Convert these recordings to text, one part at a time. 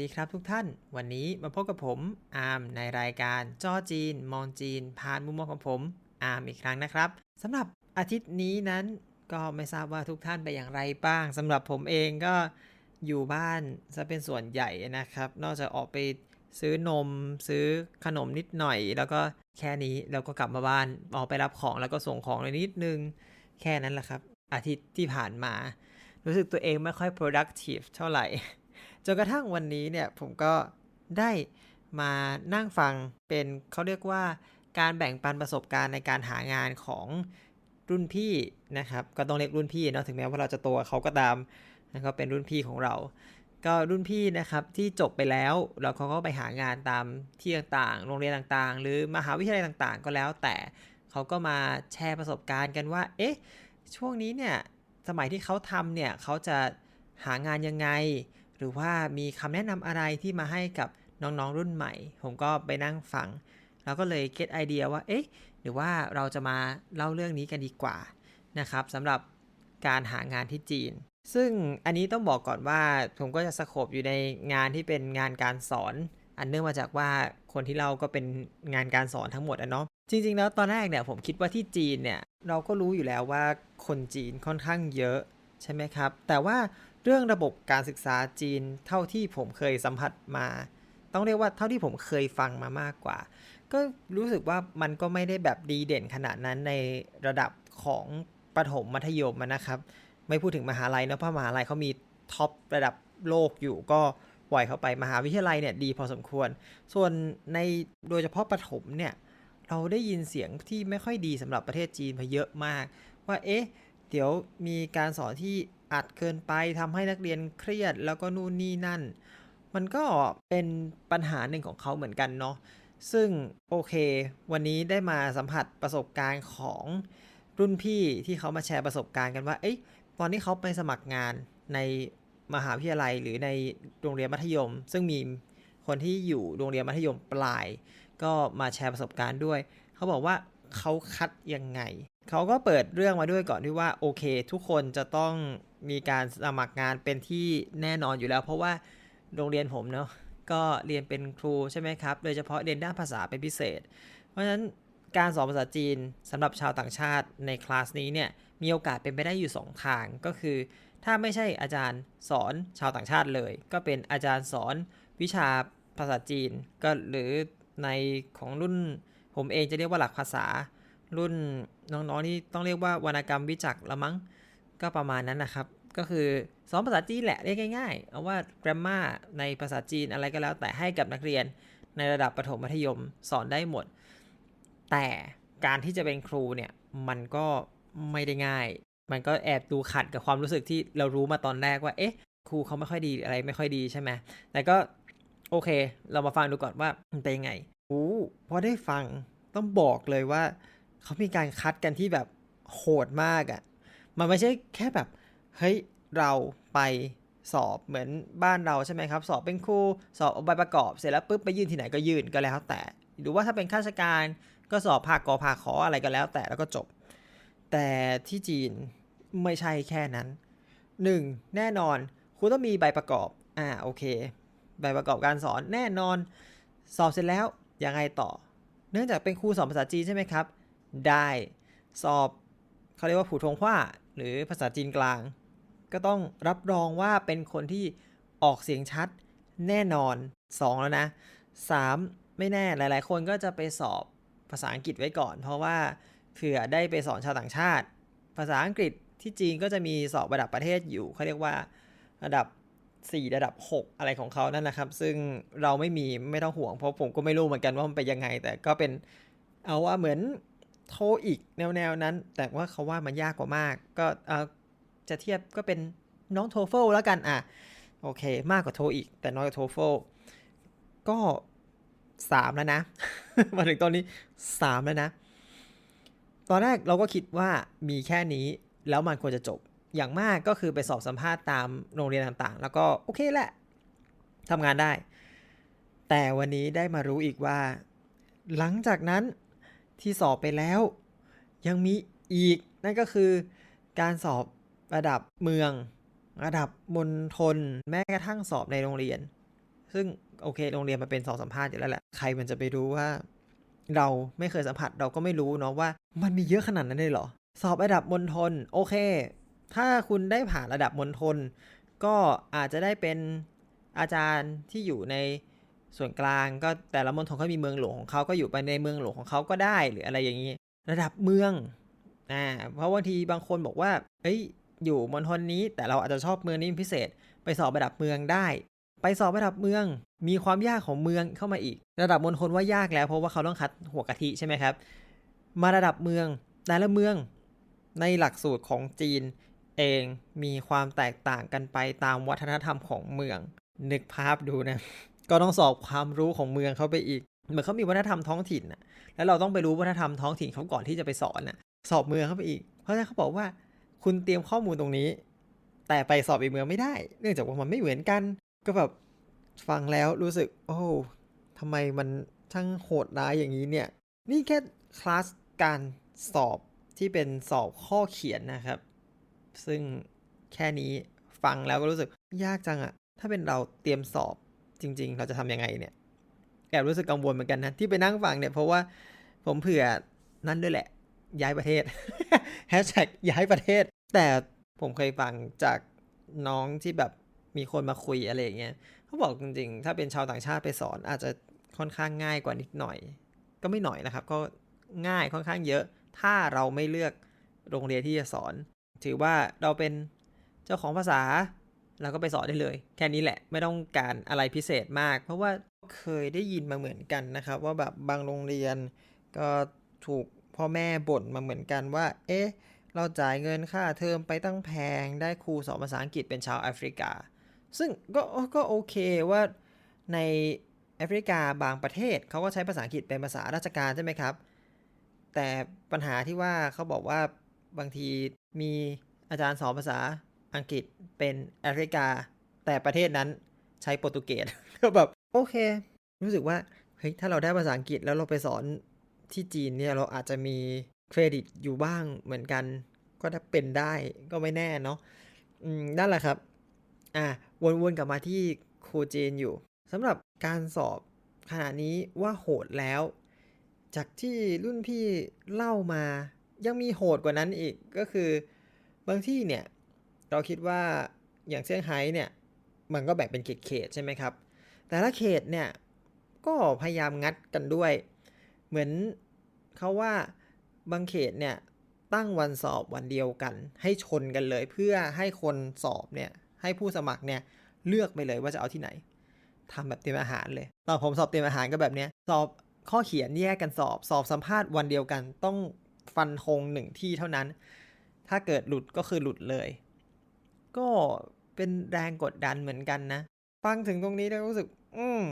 ดีครับทุกท่าน วันนี้มาพบกับผมอาร์มในรายการจ้อจีน มองจีน ผ่านมุมมองของผมอาร์มอีกครั้งนะครับสำหรับอาทิตย์นี้นั้นก็ไม่ทราบว่าทุกท่านไปอย่างไรบ้างสำหรับผมเองก็อยู่บ้านซะเป็นส่วนใหญ่นะครับ นอกจากออกไปซื้อนมซื้อขนมนิดหน่อย แล้วก็แค่นี้แล้วก็กลับมาบ้านออกไปรับของแล้วก็ส่งของเลยนิดนึง แค่นั้นแหละครับ อาทิตย์ที่ผ่านมา รู้สึกตัวเองไม่ค่อย productive เท่าไหร่ จนกระทั่งวันนี้เนี่ยผมก็ได้มานั่งฟังเป็นเขาเรียกว่าการแบ่งปันประสบการณ์ในการหางานของรุ่นพี่นะครับ ก็ต้องเรียกรุ่นพี่เนาะถึงแม้ว่าเราจะโตกว่าเขาก็ตามนะครับเป็นรุ่นพี่ของเรา ก็รุ่นพี่นะครับที่จบไปแล้วแล้วเขาก็ไปหางานตามที่ต่างๆ โรงเรียนต่างๆ หรือมหาวิทยาลัยต่างๆ ก็แล้ว แต่เขาก็มาแชร์ประสบการณ์กันว่า เอ๊ะช่วงนี้เนี่ยสมัยที่เขาทำเนี่ยเขาจะหางานยังไง หรือว่ามีคำแนะนำอะไรที่มาให้กับน้องๆรุ่นใหม่ ผมก็ไปนั่งฟัง แล้วก็เลยเก็ตไอเดียว่า เอ๊ะ หรือว่าเราจะมาเล่าเรื่องนี้กันดีกว่านะครับสำหรับการหางานที่จีน ซึ่งอันนี้ต้องบอกก่อนว่าผมก็จะสโคบอยู่ในงานที่เป็นงานการสอน อันเนื่องมาจากว่าคนที่เล่าก็เป็นงานการสอนทั้งหมดอะเนาะจริงๆแล้วตอนแรกเนี่ยผมคิดว่าที่จีนเนี่ยเราก็รู้อยู่แล้วว่าคนจีนค่อนข้างเยอะ ใช่ไหมครับ แต่ว่าเรื่องระบบการศึกษาจีนเท่าที่ผมเคยสัมผัสมา ต้องเรียกว่าเท่าที่ผมเคยฟังมามากกว่า ก็รู้สึกว่ามันก็ไม่ได้แบบดีเด่นขนาดนั้นในระดับของประถมมัธยมนะครับ ไม่พูดถึงมหาลัยนะเพราะมหาลัยเขามีท็อประดับโลกอยู่ก็ปล่อยเข้าไปมหาวิทยาลัยเนี่ยดีพอสมควร ส่วนในโดยเฉพาะประถมเนี่ยเราได้ยินเสียงที่ไม่ค่อยดีสำหรับประเทศจีนมาเยอะมาก ว่าเอ๊ะ เดี๋ยวมีการสอนที่อัดเกินไปทำให้นักเรียนเครียดแล้วก็นู่นนี่นั่น มันก็เป็นปัญหาหนึ่งของเขาเหมือนกันเนาะซึ่งโอเค วันนี้ได้มาสัมผัสประสบการณ์ของรุ่นพี่ที่เขามาแชร์ประสบการณ์กันว่าเอ๊ะตอนที่เขาไปสมัครงานในมหาวิทยาลัยหรือในโรงเรียนมัธยม ซึ่งมีคนที่อยู่โรงเรียนมัธยมปลาย ก็มาแชร์ประสบการณ์ด้วย เขาบอกว่า เขาคัดยังไง เขาก็เปิดเรื่องมาด้วยก่อนที่ว่าโอเค ทุกคนจะต้องมีการสมัครงานเป็นที่แน่นอนอยู่แล้ว เพราะว่าโรงเรียนผมเนาะก็เรียนเป็นครูใช่ไหมครับ โดยเฉพาะเรียนด้านภาษาเป็นพิเศษ เพราะฉะนั้นการสอนภาษาจีนสำหรับชาวต่างชาติในคลาสนี้เนี่ยมีโอกาสเป็นไปได้อยู่ 2 ทางก็คือ ถ้าไม่ใช่อาจารย์สอนชาวต่างชาติเลย ก็เป็นอาจารย์สอนวิชาภาษาจีน ก็หรือในของรุ่น ผมเองจะเรียกว่าหลักภาษา รุ่นน้องๆที่ต้องเรียกว่าวรรณกรรมวิจักรละมั้งก็ประมาณนั้นนะครับ ก็คือสอนภาษาจีนแหละเรียกง่ายๆ เอาว่า grammar ในภาษาจีนอะไรก็แล้ว แต่ให้กับนักเรียนในระดับประถมมัธยมสอนได้หมด แต่การที่จะเป็นครูเนี่ยมันก็ไม่ได้ง่าย มันก็แอบดูขัดกับความรู้สึกที่เรารู้มาตอนแรกว่า เอ๊ะ ครูเขาไม่ค่อยดีอะไรไม่ค่อยดีใช่ไหมแต่ก็โอเค เรามาฟังดูก่อนว่ามันเป็นยังไง โอ้พอได้ฟังต้องบอกเลยว่า เขามีการคัดกันที่แบบโหดมากอะ่ะ มันไม่ใช่แค่แบบ เฮ้ย เราไปสอบเหมือนบ้านเราใช่ไหมครับ สอบเป็นครูสอบเอาใบประกอบเสร็จแล้วปุ๊บไปยื่นที่ไหนก็ยื่นก็แล้วแต่ หรือว่าถ้าเป็นข้าราชการก็สอบภาคกอภาคขออะไรก็แล้วแต่แล้วก็จบ แต่ที่จีนไม่ใช่แค่นั้น 1. แน่นอนคุณต้องมีใบประกอบ อ่าโอเค ใบประกอบการสอนแน่นอน สอบเสร็จแล้ว ยังไงต่อ เนื่องจากเป็นครูสอนภาษาจีนใช่ไหมครับ ได้สอบเขาเรียกว่าผู่ทงว้าหรือภาษาจีนกลาง ก็ต้องรับรองว่าเป็นคนที่ออกเสียงชัดแน่นอน 2 แล้วนะ 3 ไม่แน่หลาย ๆ คนก็จะไปสอบภาษาอังกฤษไว้ก่อน เพราะว่าเผื่อได้ไปสอนชาวต่างชาติ ภาษาอังกฤษที่จีนก็จะมีสอบระดับประเทศอยู่เขาเรียกว่าระดับ 4 ระดับ 6 อะไรของเขานั่นนะครับ ซึ่งเราไม่มีไม่ต้องห่วงเพราะผมก็ไม่รู้เหมือนกันว่ามันเป็นยังไง แต่ก็เป็นเอาว่าเหมือนโทอีกแนวๆนั้น แต่ว่าเขาว่ามันยากกว่ามาก ก็จะเทียบก็เป็นน้องโทเฟลแล้วกันอะโอเค มากกว่าโทอีก แต่น้อยกว่าโทเฟลก็ 3 แล้วนะ มาถึงตอนนี้ 3 แล้วนะ ตอนแรกเราก็คิดว่ามีแค่นี้แล้วมันควรจะจบ อย่างมากก็คือไปสอบสัมภาษณ์ตามโรงเรียนต่างๆ แล้วก็โอเคแหละทำงานได้ แต่วันนี้ได้มารู้อีกว่า หลังจากนั้นที่สอบไปแล้ว ยังมีอีก นั่นก็คือการสอบระดับเมือง ระดับมณฑลแม้กระทั่งสอบในโรงเรียน ซึ่งโอเค โรงเรียนมันเป็นสอบสัมภาษณ์อยู่แล้วแหละใครมันจะไปรู้ว่า เราไม่เคยสัมผัสเราก็ไม่รู้เนาะว่า มันมีเยอะขนาดนั้นเลยเหรอ สอบระดับมณฑลโอเค ถ้าคุณได้ผ่านระดับมณฑลก็อาจจะได้เป็นอาจารย์ที่อยู่ในส่วนกลางก็แต่ละมณฑลเขามีเมืองหลวงของเขาก็อยู่ไปในเมืองหลวงของเขาก็ได้หรืออะไรอย่างนี้ ระดับเมืองอ่าเพราะบางทีบางคนบอกว่า เอ้ย อยู่มณฑลนี้ แต่เราอาจจะชอบเมืองนี้พิเศษ ไปสอบระดับเมืองได้ ไปสอบระดับเมือง มีความยากของเมืองเข้ามาอีก ระดับมณฑลว่ายากแล้วเพราะว่าเขาต้องคัดหัวกะทิใช่ไหมครับ มาระดับเมืองแต่ละเมืองในหลักสูตรของจีน เองมีความแตกต่างกันไปตามวัฒนธรรมของเมือง นึกภาพดูนะ ก็ต้องสอบความรู้ของเมืองเข้าไปอีก เหมือนเขามีวัฒนธรรมท้องถิ่นนะแล้วเราต้องไปรู้วัฒนธรรมท้องถิ่นเขาก่อนที่จะไปสอนนะสอบเมืองเข้าไปอีก เพราะฉะนั้นเขาบอกว่าคุณเตรียมข้อมูลตรงนี้ แต่ไปสอบอีกเมืองไม่ได้ เนื่องจากว่ามันไม่เหมือนกัน ก็แบบฟังแล้วรู้สึก โอ้ทำไมมันช่างโหดร้ายอย่างนี้เนี่ย นี่แค่คลาสการสอบที่เป็นสอบข้อเขียนนะครับ ซึ่งแค่นี้ฟังแล้วก็รู้สึกยากจังอะถ้าเป็นเราเตรียมสอบจริง ๆ เราจะทำยังไงเนี่ยแอบรู้สึกกังวลเหมือนกันนะที่ไปนั่งฟังเนี่ยเพราะว่าผมเผื่อนั่นด้วยแหละ ย้ายประเทศแฮชแท็กย้ายประเทศ แต่ผมเคยฟังจากน้องที่แบบมีคนมาคุยอะไรอย่างเงี้ยเขาบอกจริงๆ ถ้าเป็นชาวต่างชาติไปสอน อาจจะค่อนข้างง่ายกว่านิดหน่อย ก็ไม่หน่อยนะครับ ก็ง่ายค่อนข้างเยอะ ถ้าเราไม่เลือกโรงเรียนที่จะสอน ถือว่าเราเป็นเจ้าของภาษาเราก็ไปสอนได้เลย แค่นี้แหละไม่ต้องการอะไรพิเศษมาก เพราะว่าเคยได้ยินมาเหมือนกันนะครับ ว่าแบบบางโรงเรียนก็ถูกพ่อแม่บ่นมาเหมือนกันว่า เอ๊ะ เราจ่ายเงินค่าเทอมไปตั้งแพง ได้ครูสอนภาษาอังกฤษเป็นชาวแอฟริกา ซึ่งก็ก็โอเคว่าในแอฟริกาบางประเทศเขาก็ใช้ภาษาอังกฤษเป็นภาษาราชการใช่ไหมครับ แต่ปัญหาที่ว่าเขาบอกว่า บางทีมีอาจารย์สอนภาษาอังกฤษเป็นแอฟริกา แต่ประเทศนั้นใช้โปรตุเกสก็แบบโอเค รู้สึกว่าเฮ้ยถ้าเราได้ภาษาอังกฤษแล้วเราไปสอนที่จีนเนี่ยเราอาจจะมีเครดิตอยู่บ้างเหมือนกัน ก็ถ้าเป็นได้ก็ไม่แน่เนาะนั่นแหละครับ อะวนๆกลับมาที่ครูจีนอยู่สำหรับการสอบขณะนี้ว่าโหดแล้ว จากที่รุ่นพี่เล่ามา ยังมีโหดกว่านั้นอีกก็คือบางที่เนี่ยเราคิดว่าอย่างเซี่ยงไฮ้เนี่ยมันก็แบ่งเป็นเขตเขตๆใช่ไหมครับ แต่ละเขตเนี่ยก็พยายามงัดกันด้วย เหมือนเขาว่าบางเขตเนี่ยตั้งวันสอบวันเดียวกัน ให้ชนกันเลยเพื่อให้คนสอบเนี่ยให้ผู้สมัครเนี่ยเลือกไปเลยว่าจะเอาที่ไหนทำแบบเตรียมอาหารเลย ตอนผมสอบเตรียมอาหารก็แบบเนี้ยสอบข้อเขียนแยกกันสอบ สอบสัมภาษณ์วันเดียวกันต้อง ฟันธงหนึ่งที่เท่านั้น ถ้าเกิดหลุดก็คือหลุดเลย ก็เป็นแรงกดดันเหมือนกันนะ ฟังถึงตรงนี้แล้วรู้สึก อืม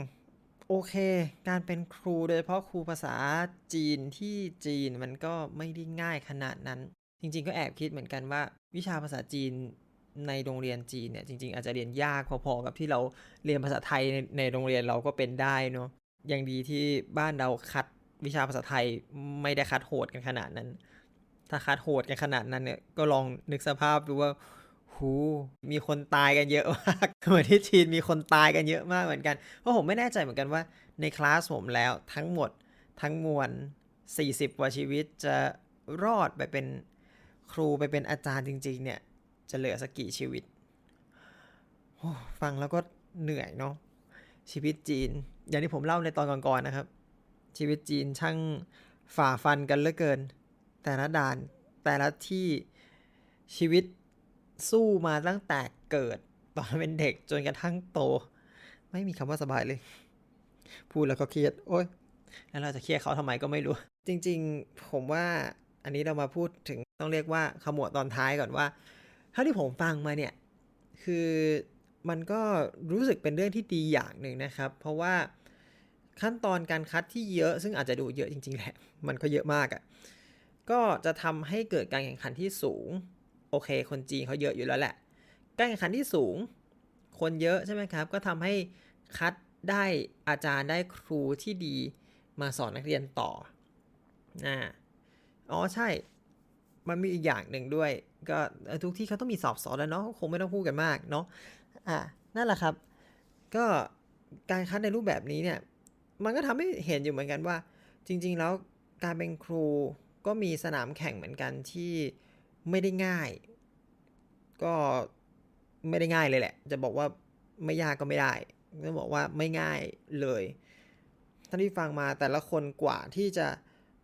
โอเค การเป็นครูโดยเฉพาะครูภาษาจีนที่จีนมันก็ไม่ได้ง่ายขนาดนั้น จริง ๆ ก็แอบคิดเหมือนกันว่า วิชาภาษาจีนในโรงเรียนจีนเนี่ยจริง ๆ อาจจะเรียนยากพอๆกับที่เราเรียนภาษาไทยในในโรงเรียนเราก็เป็นได้เนาะยังดีที่บ้านเราคัด วิชาภาษาไทยไม่ได้คัดโหดกันขนาดนั้น ถ้าคัดโหดกันขนาดนั้นเนี่ยก็ลองนึกสภาพดูว่าหูมีคนตายกันเยอะมากเหมือนที่จีนมีคนตายกันเยอะมากเหมือนกัน เพราะผมไม่แน่ใจเหมือนกันว่าในคลาสผมแล้วทั้งหมดทั้งมวล 40กว่าชีวิตจะรอดไปเป็นครูไปเป็นอาจารย์จริง ๆ เนี่ย จะเหลือสักกี่ชีวิต ฟังแล้วก็เหนื่อยเนาะชีวิตจีน อย่างที่ผมเล่าในตอนก่อนๆนะครับ ชีวิตจีนช่างฝ่าฟันกันเหลือเกิน แต่ละด่านแต่ละที่ชีวิตสู้มาตั้งแต่เกิดตอนเป็นเด็กจนกระทั่งโต ไม่มีคำว่าสบายเลย พูดแล้วก็เครียด โอ๊ยแล้วเราจะเครียดเขาทำไมก็ไม่รู้ จริง ๆ ผมว่าอันนี้เรามาพูดถึงต้องเรียกว่าขมวดตอนท้ายก่อนว่าเท่าที่ผมฟังมาเนี่ย คือมันก็รู้สึกเป็นเรื่องที่ดีอย่างหนึ่งนะครับ เพราะว่า ขั้นตอนการคัดที่เยอะ ซึ่งอาจจะดูเยอะจริงๆแหละ มันก็เยอะมากอะ่ะ ก็จะทำให้เกิดการแข่งขันที่สูง โอเค คนจีนเขาเยอะอยู่แล้วแหละ การแข่งขันที่สูง คนเยอะใช่ไหมครับ ก็ทำให้คัดได้อาจารย์ได้ครูที่ดีมาสอนนักเรียนต่ออ่าอ๋อใช่ มันมีอีกอย่างหนึ่งด้วย ก็ทุกที่เขาต้องมีสอบสอนแล้วเนาะ คงไม่ต้องพูดกันมากเนาะ อ่า นั่นแหละครับ ก็การคัดในรูปแบบนี้เนี่ย มันก็ทำให้เห็นอยู่เหมือนกันว่า จริง ๆ แล้วการเป็นครูก็มีสนามแข่งเหมือนกันที่ไม่ได้ง่าย ก็ไม่ได้ง่ายเลยแหละ จะบอกว่าไม่ยากก็ไม่ได้ต้องบอกว่าไม่ง่ายเลยท่านที่ฟังมาแต่ละคนกว่าที่จะ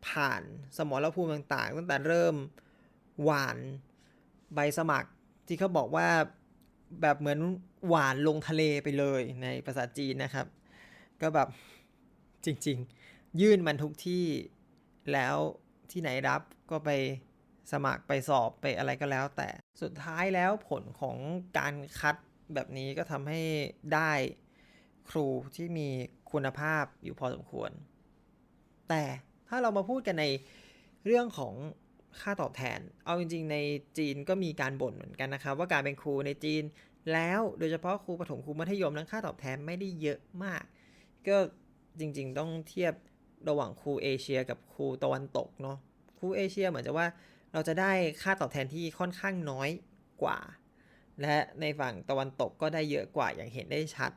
ผ่านสมรภูมิต่างๆ ตั้งแต่เริ่มหวานใบสมัครที่เขาบอกว่าแบบเหมือนหวานลงทะเลไปเลยในภาษาจีนนะครับ ก็แบบ จริง ๆ ยื่นมันทุกที่แล้วที่ไหนรับก็ไปสมัครไปสอบไปอะไรก็แล้ว แต่สุดท้ายแล้วผลของการคัดแบบนี้ก็ทำให้ได้ครูที่มีคุณภาพอยู่พอสมควร แต่ถ้าเรามาพูดกันในเรื่องของค่าตอบแทน เอาจริง ๆ ในจีนก็มีการบ่นเหมือนกันนะครับ ว่าการเป็นครูในจีนแล้วโดยเฉพาะครูประถมครูมัธยมนั้นค่าตอบแทนไม่ได้เยอะมาก ก็ จริง ๆ ต้องเทียบระหว่างครูเอเชีย กับครูตะวันตกเนาะครูเอเชียเหมือนจะว่าเราจะได้ค่าตอบแทนที่ค่อนข้างน้อยกว่า และในฝั่งตะวันตกก็ได้เยอะกว่าอย่างเห็นได้ชัด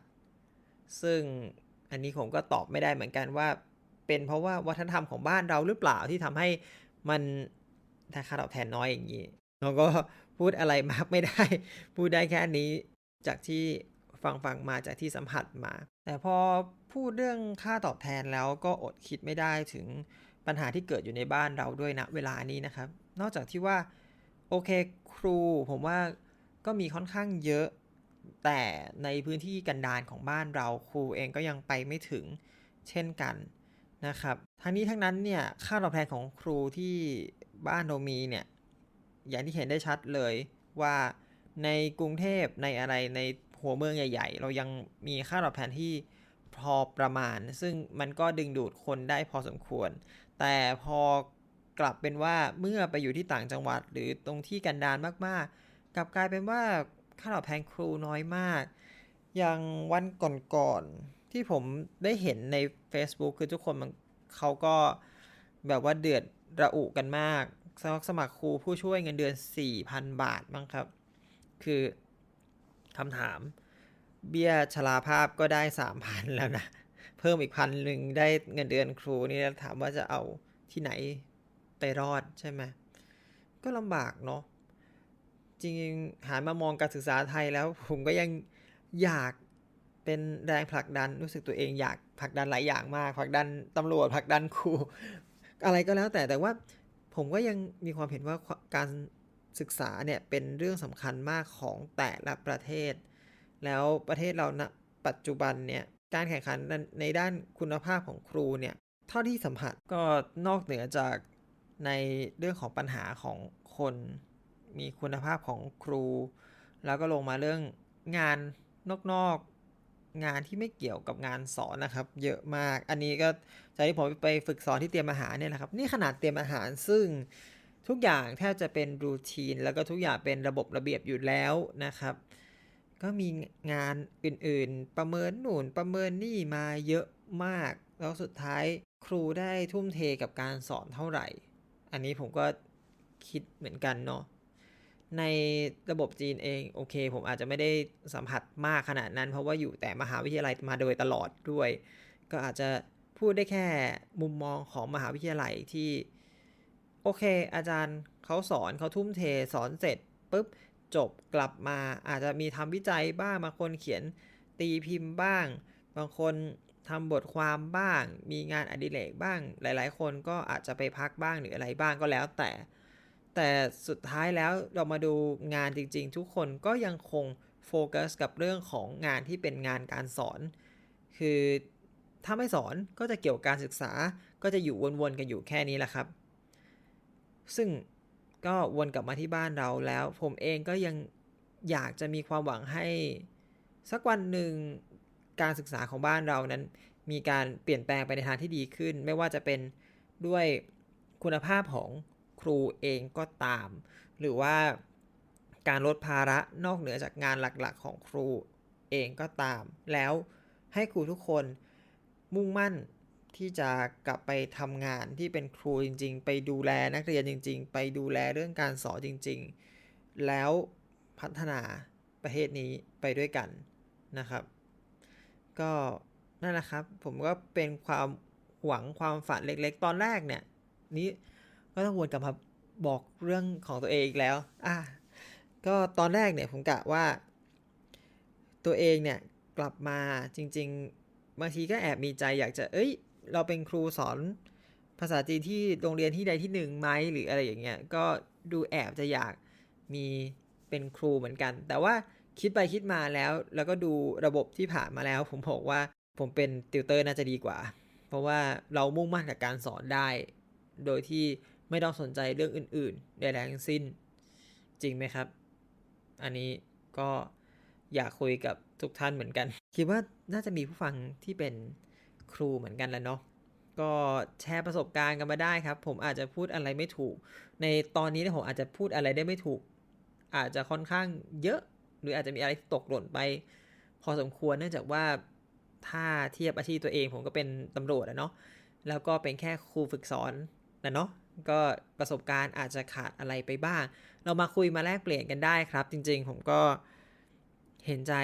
ซึ่งอันนี้ผมก็ตอบไม่ได้เหมือนกันว่า เป็นเพราะว่าวัฒนธรรมของบ้านเราหรือเปล่าที่ทำให้มันได้ค่าตอบแทนน้อยอย่างนี้เราก็พูดอะไรมากไม่ได้ พูดได้แค่นี้จากที่ ฟังฟังมาจากที่สัมผัสมา แต่พอพูดเรื่องค่าตอบแทนแล้วก็อดคิดไม่ได้ถึงปัญหาที่เกิดอยู่ในบ้านเราด้วยนะเวลานี้นะครับ นอกจากที่ว่าโอเคครูผมว่าก็มีค่อนข้างเยอะ แต่ในพื้นที่กันดารของบ้านเราครูเองก็ยังไปไม่ถึงเช่นกันนะครับทั้งนี้ทั้งนั้นเนี่ยค่าตอบแทนของครูที่บ้านเรามีเนี่ยอย่างที่เห็นได้ชัดเลยว่าในกรุงเทพในอะไรใน หัวเมืองใหญ่ ๆ เรายังมีค่าตอบแทนที่พอประมาณ ซึ่งมันก็ดึงดูดคนได้พอสมควร แต่พอกลับเป็นว่าเมื่อไปอยู่ที่ต่างจังหวัด หรือตรงที่กันดารมากๆ กลับกลายเป็นว่าค่าตอบแทนครูน้อยมาก อย่างวันก่อนๆที่ผมได้เห็นใน Facebook คือทุกคนมันเขาก็แบบว่าเดือดระอุกันมากสมัครสมัครครูผู้ช่วยเงินเดือน 4,000 บาทมั้งครับ คือ คำถาม เบี้ยชราภาพก็ได้3,000แล้วนะ เพิ่มอีกพันหนึ่งได้เงินเดือนครูนี่ถามว่าจะเอาที่ไหนไปรอดใช่ไหมก็ลำบากเนาะจริงๆหันมามองการศึกษาไทยแล้ว ผมก็ยังอยากเป็นแรงผลักดันรู้สึกตัวเองอยากผลักดันหลายอย่างมากผลักดันตำรวจผลักดันครูอะไรก็แล้วแต่แต่ว่าผมก็ยังมีความเห็นว่าการ ศึกษาเนี่ยเป็นเรื่องสำคัญมากของแต่ละประเทศ แล้วประเทศเราณนะปัจจุบันเนี่ยการแข่งขันในด้านคุณภาพของครูเนี่ยเท่าที่สัมผัสก็นอกเหนือจากในเรื่องของปัญหาของคนมีคุณภาพของครู แล้วก็ลงมาเรื่องงานนอกๆงานที่ไม่เกี่ยวกับงานสอนนะครับ เยอะมาก อันนี้ก็จากที่ผมไปฝึกสอนที่เตรียมอาหารเนี่ยแหละครับ นี่ขนาดเตรียมอาหารซึ่ง ทุกอย่างแทบจะเป็นรูทีน แล้วก็ทุกอย่างเป็นระบบระเบียบอยู่แล้วนะครับ ก็มีงานอื่นๆ ประเมินหนุนประเมินนี่มาเยอะมาก แล้วสุดท้ายครูได้ทุ่มเทกับการสอนเท่าไหร่ อันนี้ผมก็คิดเหมือนกันเนาะในระบบจีนเองโอเค ผมอาจจะไม่ได้สัมผัสมากขนาดนั้น เพราะว่าอยู่แต่มหาวิทยาลัยมาโดยตลอดด้วย ก็อาจจะพูดได้แค่มุมมองของมหาวิทยาลัยที่ โอเค อาจารย์เขาสอนเขาทุ่มเทสอนเสร็จปุ๊บจบกลับมาอาจจะมีทำวิจัยบ้างบางคนเขียนตีพิมพ์บ้าง บางคนทำบทความบ้าง มีงานอดิเรกบ้าง หลาย ๆ คนก็อาจจะไปพักบ้างหรืออะไรบ้างก็แล้วแต่ แต่สุดท้ายแล้วเรามาดูงานจริง ๆ ทุกคนก็ยังคงโฟกัสกับเรื่องของงานที่เป็นงานการสอน คือถ้าไม่สอนก็จะเกี่ยวกับการศึกษาก็จะอยู่วนๆกันอยู่แค่นี้แหละครับ ซึ่งก็วนกลับมาที่บ้านเราแล้ว ผมเองก็ยังอยากจะมีความหวังให้สักวันหนึ่งการศึกษาของบ้านเรานั้น มีการเปลี่ยนแปลงไปในทางที่ดีขึ้น ไม่ว่าจะเป็นด้วยคุณภาพของครูเองก็ตาม หรือว่าการลดภาระนอกเหนือจากงานหลักๆ ของครูเองก็ตาม แล้วให้ครูทุกคนมุ่งมั่น ที่จะกลับไปทำงานที่เป็นครูจริง ๆ ไปดูแลนักเรียนจริง ๆ ไปดูแลเรื่องการสอนจริง ๆ แล้วพัฒนาประเทศนี้ไปด้วยกันนะครับ ก็นั่นแหละครับ ผมก็เป็นความหวังความฝันเล็กๆ ตอนแรกเนี่ย นี้ก็ต้องวนกลับมาบอกเรื่องของตัวเองอีกแล้ว อะ ก็ตอนแรกเนี่ยผมกะว่า ตัวเองเนี่ยกลับมาจริง ๆ บางทีก็แอบมีใจอยากจะ เอ้ย เราเป็นครูสอนภาษาจีนที่โรงเรียนที่ใดที่หนึ่งไหมหรืออะไรอย่างเงี้ยก็ดูแอบจะอยากมีเป็นครูเหมือนกัน แต่ว่าคิดไปคิดมาแล้ว แล้วก็ดูระบบที่ผ่านมาแล้ว ผมบอกว่าผมเป็นติวเตอร์น่าจะดีกว่า เพราะว่าเรามุ่งมั่นกับการสอนได้ โดยที่ไม่ต้องสนใจเรื่องอื่นๆใดๆทั้งสิ้น จริงไหมครับ อันนี้ก็อยากคุยกับทุกท่านเหมือนกัน คิดว่าน่าจะมีผู้ฟังที่เป็น ครูเหมือนกันแหล้วเนาะก็แชร์ประสบการณ์กันมาได้ครับ ผมอาจจะพูดอะไรไม่ถูก ในตอนนี้นผมอาจจะพูดอะไรได้ไม่ถูก อาจจะค่อนข้างเยอะ หรืออาจจะมีอะไรตกหล่นไป พอสมควรเนื่องจากว่าถ้าเทียบอาชีพตัวเองผมก็เป็นตำรวจอะเนาะแล้วก็เป็นแค่ครูฝึกสอนนะเนาะก็ประสบการณ์อาจจะขาดอะไรไปบ้าง เรามาคุยมาแลกเปลี่ยนกันได้ครับ จริง ๆ ผมก็เห็นใจ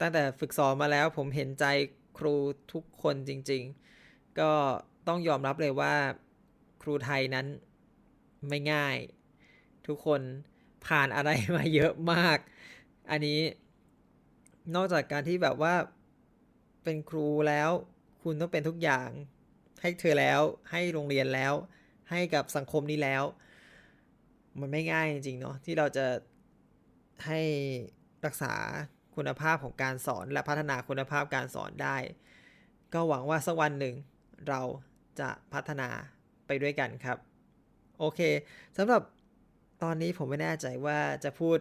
ตั้งแต่ฝึกสอนมาแล้ว ผมเห็นใจ ครูทุกคนจริง ๆ ก็ต้องยอมรับเลยว่าครูไทยนั้นไม่ง่าย ทุกคนผ่านอะไรมาเยอะมาก อันนี้นอกจากการที่แบบว่าเป็นครูแล้ว คุณต้องเป็นทุกอย่าง ให้เธอแล้ว ให้โรงเรียนแล้ว ให้กับสังคมนี้แล้ว มันไม่ง่ายจริงๆเนาะที่เราจะให้รักษา คุณภาพของการสอนและพัฒนาคุณภาพการสอนได้ ก็หวังว่าสักวันหนึ่งเราจะพัฒนาไปด้วยกันครับ โอเคสำหรับตอนนี้ผมไม่แน่ใจว่าจะพูด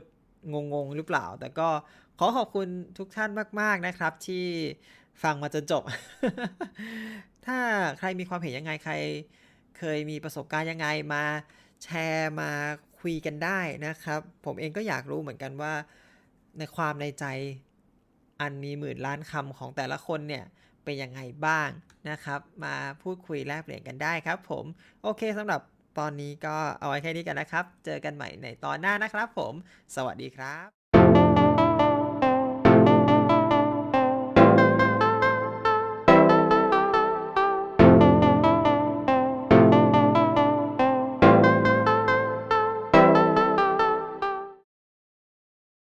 งงๆหรือเปล่า แต่ก็ขอขอบคุณทุกท่านมาก ๆนะครับ ที่ฟังมาจนจบ ถ้าใครมีความเห็นยังไงใคร เคยมีประสบการณ์ยังไงมาแชร์มาคุยกันได้นะครับ ผมเองก็อยากรู้เหมือนกันว่า ในความในใจอันมีหมื่นล้านคำของแต่ละคนเนี่ยเป็นยังไงบ้างนะครับ มาพูดคุยแลกเปลี่ยนกันได้ครับผม โอเคสำหรับตอนนี้ก็เอาไว้แค่นี้กันนะครับ เจอกันใหม่ในตอนหน้านะครับผม สวัสดีครับ